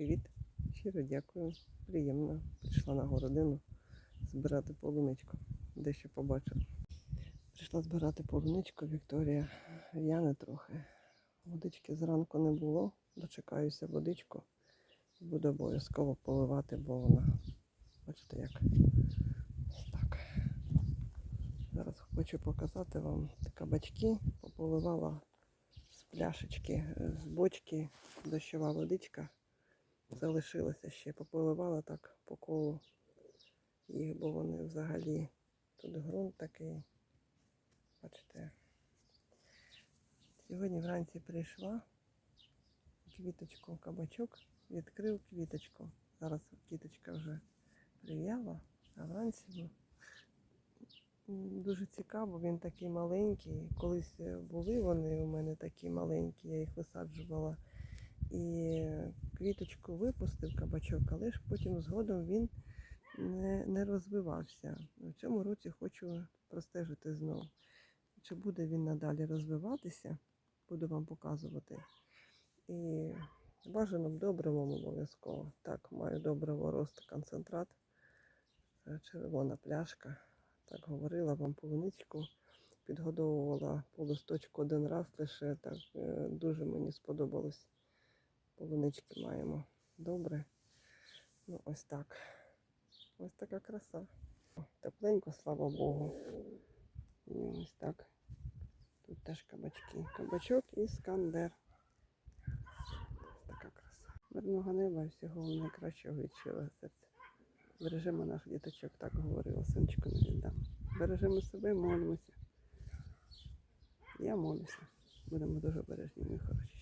Привіт. Щиро дякую. Приємно. Прийшла на городину збирати полуничку. Дещо побачила. Прийшла збирати полуничку Вікторія. В'яне трохи. Водички зранку не було. Дочекаюся водичку. Буду обов'язково поливати, бо вона. Бачите як. Так. Зараз хочу показати вам кабачки. Пополивала з пляшечки, з бочки дощова водичка залишилося ще. Пополивала так по колу їх, бо вони взагалі тут ґрунт такий. Бачите. Сьогодні вранці прийшла квіточку, кабачок, відкрив квіточку. Зараз квіточка вже прив'яла, а вранці дуже цікаво, він такий маленький. Колись були вони у мене такі маленькі, я їх висаджувала. І квіточку випустив кабачок, але ж потім згодом він не, не розвивався. В цьому році хочу простежити знову. Чи буде він надалі розвиватися, буду вам показувати. І бажано б добривом обов'язково. Так, маю добриво рост концентрат, е, червона пляшка. Так говорила вам полуничку. Підгодовувала по листочку один раз лише так е, дуже мені сподобалось. Полунички маємо. Добре. Ну, ось так. Ось така краса. Тепленько, слава Богу. І ось так. Тут теж кабачки. Кабачок і скандер. Ось така краса. Мирного неба і всього найкращого від щирого серця. Бережемо наших діточок, так говорила, синчику не віддам. Бережемо себе, молимося. Я молюся. Будемо дуже бережні, мої хороші.